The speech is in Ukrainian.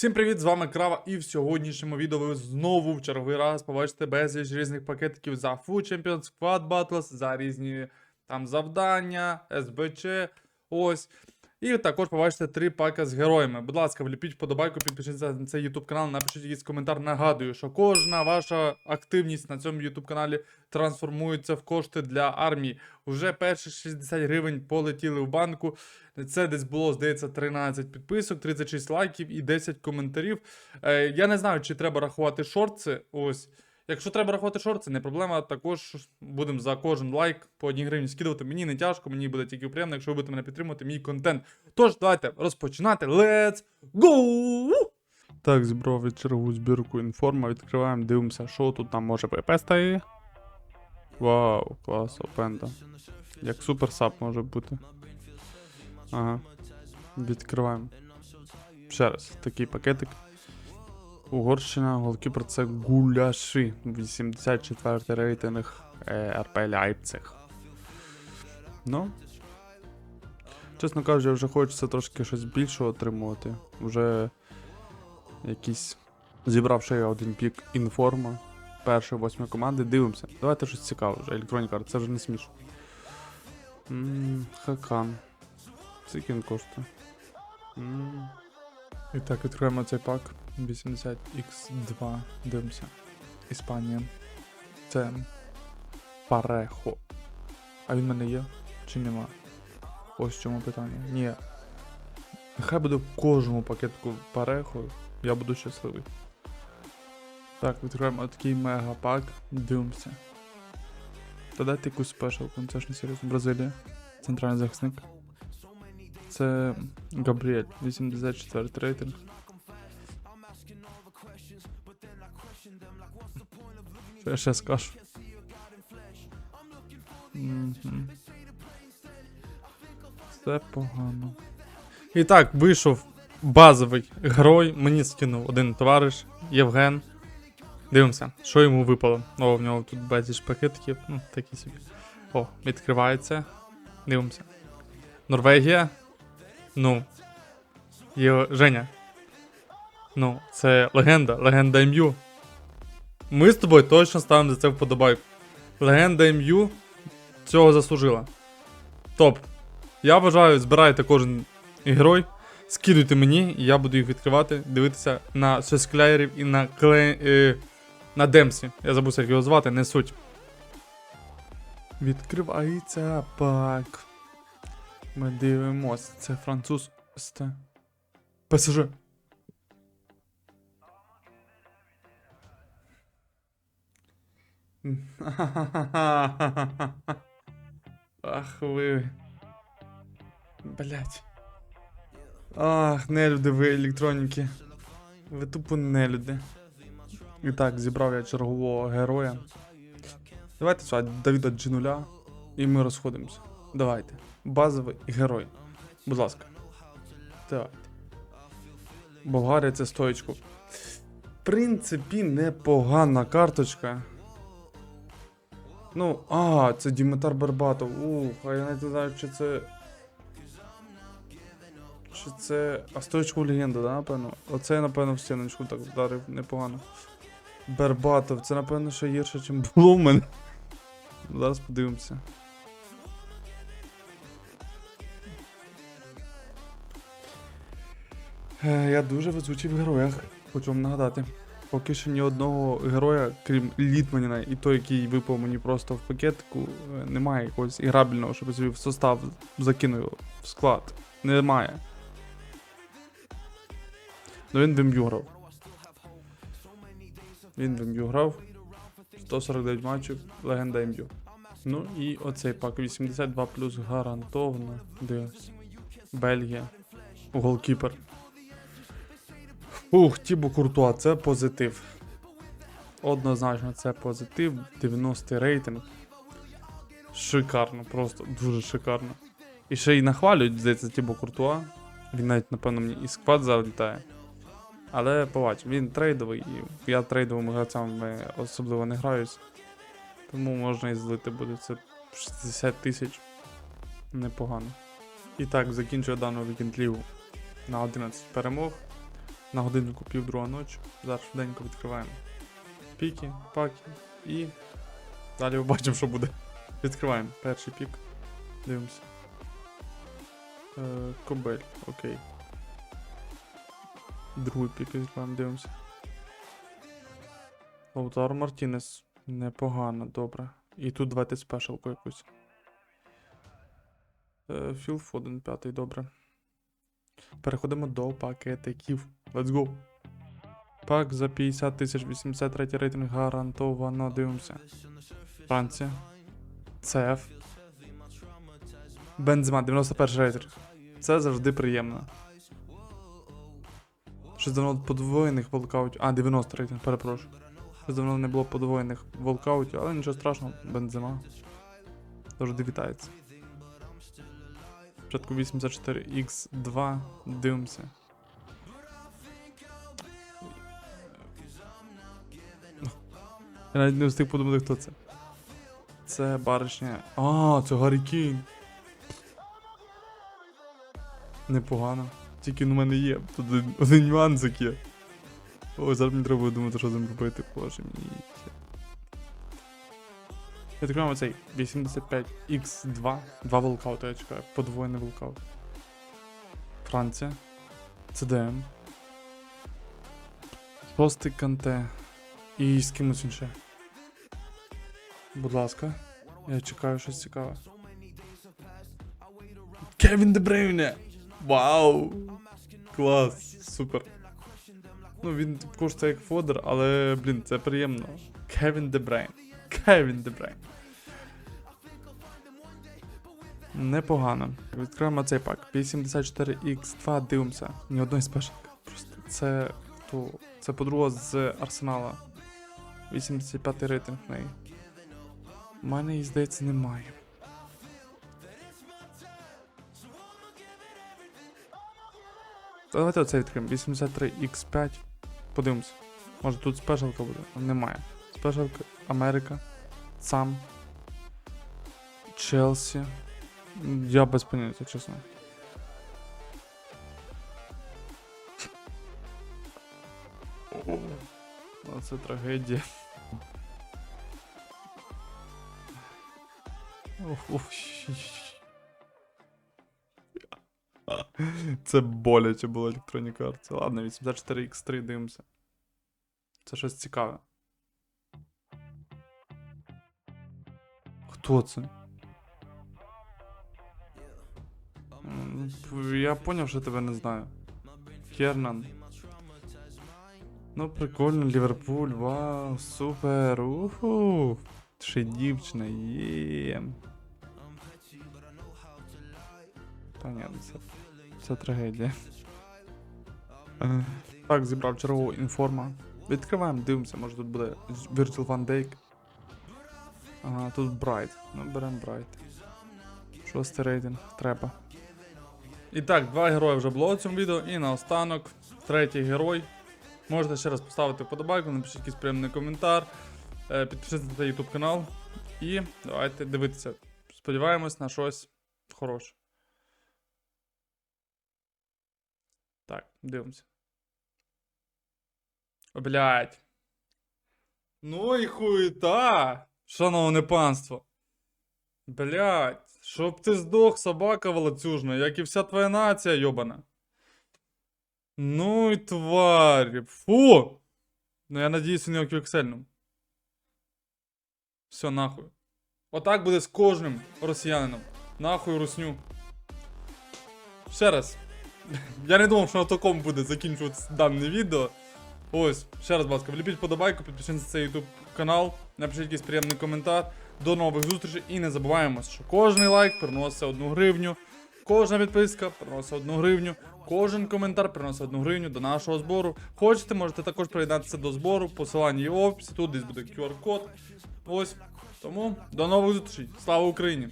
Всім привіт, з вами Крава, і в сьогоднішньому відео ви знову в черговий раз побачите безліч різних пакетиків за Food Champions, Squad Battles, за різні там завдання, СБЧ. Ось. І також побачите три пака з героями. Будь ласка, вліпіть вподобайку, підпишіться на цей YouTube канал, напишіть якийсь коментар. Нагадую, що кожна ваша активність на цьому YouTube каналі трансформується в кошти для армії. Уже перші 60 гривень полетіли в банку. Це десь було, здається, 13 підписок, 36 лайків і 10 коментарів. Е, я не знаю, чи треба рахувати шорти. Ось. Якщо треба рахувати шорти, не проблема. Також будемо за кожен лайк по 1 гривні скидувати. Мені не тяжко, мені буде тільки приємно, якщо ви будете мене підтримувати, мій контент. Тож, давайте розпочинати. Let's go! Так, зібрав від чергову збірку інформа. Відкриваємо, дивимося, що тут нам може випасти. Вау, клас, опенда. Як супер сап може бути. Ага. Відкриваємо. Ще раз, такий пакетик. Угорщина, голкіпер це гуляши. 84 рейтинг е, РП Лайпциг. Ну. Чесно кажучи, вже хочеться трошки щось більше отримувати. Вже якийсь. Зібрав ще один пік інформа. Першої восьми команди. Дивимося. Давайте щось цікаве вже. Електронні карти, це вже не смішно. Ммм, Хакан. Скільки коштує? М. І так, відкриваємо цей пак 80x2. Дивимося. Іспанія. Це Парехо. А він в мене є? Чи нема? Ось в чому питання. Ні. Нехай буде в кожному пакетку Парехо, я буду щасливий. Так, відкриваємо такий мегапак. Дивимося. Та дайте якусь спешалку, це ж не серйозно. Бразилія. Центральний захисник. Це Габріель, 84 рейтинг. Я ще скажу? Все погано. І так, вийшов базовий герой. Мені скинув один товариш Євген. Дивимося, що йому випало. О, в нього тут безліч пакетиків. Ну, такі собі. О, відкривається. Дивимося. Норвегія. Ну. Є Женя. Ну, це легенда, легенда МЮ. Ми з тобою точно ставимо за це вподобайку. Легенда МЮ цього заслужила. Топ. Я бажаю, збирайте кожен герой, скидуйте мені, і я буду їх відкривати, дивитися на сескляєрів і на кле... е, на Демсі. Я забув, як його звати, не суть. Відкривається пак. Ми дивимося. Це француз. Сте. ПСЖ. Ах ви. Блять. Ах, нелюди ви електроніки. Ви тупо нелюди. І так, зібрав я чергового героя. Давайте сюди Давіда G0 і ми розходимося. Давайте. Базовий герой. Будь ласка. Давайте. Болгарія це стоечку. В принципі, непогана карточка. Ну, а, це Дімитар Барбатов. Ух, а я не знаю, чи це. Чи це. А стоечку легенда, да, напевно? Оце я, напевно, в стіночку так вдарив непогано. Барбатов, це напевно ще гірше, ніж мене. Зараз подивимося. Е, Я дуже везучий в героях, хочу вам нагадати. Поки що ні одного героя, крім Літманіна, і той, який випав мені просто в пакетику, е, немає якогось іграбельного, щоб я собі в состав закинув в склад. Немає. Ну він в грав. Він в грав. 149 матчів, легенда МЮ. Ну і оцей пак 82 плюс гарантовано. Дивись. Бельгія. Голкіпер. Ух, Тібо Куртуа, це позитив. Однозначно, це позитив. 90 рейтинг. Шикарно, просто дуже шикарно. І ще й нахвалюють, здається, Тібо Куртуа. Він навіть, напевно, мені і сквад залітає. Але побачимо, він трейдовий, і я трейдовими гравцями особливо не граюсь. Тому можна і злити буде це 60 тисяч. Непогано. І так, закінчую дану вікенд лігу на 11 перемог. На годиннику пів друга ночі. Зараз швиденько відкриваємо. Піки, паки і. Далі побачимо, що буде. Відкриваємо перший пік. Дивимося. Е, Кобель, окей. Другий пік відкриваємо, дивимося. Лаутаро Мартінес. Непогано, добре. І тут давайте спешалку якусь. Е, Філ Фоден, п'ятий, добре. Переходимо до пакетиків. Let's go. Пак за 50 тисяч 83 рейтинг гарантовано. Дивимося. Франція. ЦФ. Бензема, 91 рейтинг. Це завжди приємно. Щось давно подвоєних волкаутів. А, 90 рейтинг, перепрошую. Щось давно не було подвоєних волкаутів, але нічого страшного, бензема. Завжди вітається. Спочатку 84X2, дивимося. Я навіть не встиг подумати, хто це. Це баришня. А, це Гаррі Кейн. Непогано. Тільки ну, в мене є. Тут один, нюансик є. Ой, зараз мені треба думати, що з ним робити. Боже мій. Відкриваємо цей 85X2. Два волкаути, я чекаю. Подвоєний волкаут. Франція. CDM. Шостий канте. І з кимось він ще. Будь ласка. Я чекаю щось цікаве. Кевін Дебрейне! Вау! Клас! Супер. Ну, він коштує як фодер, але, блін, це приємно. Кевін Дебрейн. Кевін Дебрейн. Непогано. Відкриваємо цей пак. 84X2, дивимося. Ні одної спешалки. Просто це хто? Це подруга з Арсенала. 85 рейтинг в неї. У мене її, здається, немає. Давайте оце відкриємо. 83X5. Подивимося. Може тут спешалка буде? Немає. Спешалка Америка. Сам. Челсі. Я без поняття, чесно. Це трагедія. Це боляче було електронні карти. Ладно, 84X3 дивимося. Це щось цікаве. Хто це? Я поняв, що тебе не знаю. Кернан. Ну, прикольно, Ліверпуль, вау, супер. Уху. Ще дівчина, є. Та ні, це, це трагедія. Так, зібрав чергову інформа. Відкриваємо, дивимося, може тут буде Virtual Van Dijk. Ага, тут Bright. Ну, беремо Bright. Шостий рейтинг, треба. І так, два герої вже було в цьому відео. І наостанок, третій герой. Можете ще раз поставити вподобайку, напишіть якийсь приємний коментар, е, підпишіться на YouTube канал. І давайте дивитися. Сподіваємось на щось хороше. Так, дивимося. О, блядь. Ну і хуєта, шановне панство. Блядь, щоб ти здох, собака волоцюжна, як і вся твоя нація, йобана. Ну і тварь. Фу! Ну я надіюсь, у нього квіксельним. Все, нахуй. Отак буде з кожним росіянином. Нахуй русню. Ще раз. Я не думав, що на такому буде закінчуватися дане відео. Ось, ще раз, будь ласка, вліпіть подобайку, підпишіться на цей YouTube канал, напишіть якийсь приємний коментар. До нових зустрічей і не забуваємо, що кожний лайк приносить одну гривню, кожна підписка приносить одну гривню, кожен коментар приносить одну гривню до нашого збору. Хочете, можете також приєднатися до збору, посилання є в описі, тут десь буде QR-код. Ось. Тому до нових зустрічей. Слава Україні!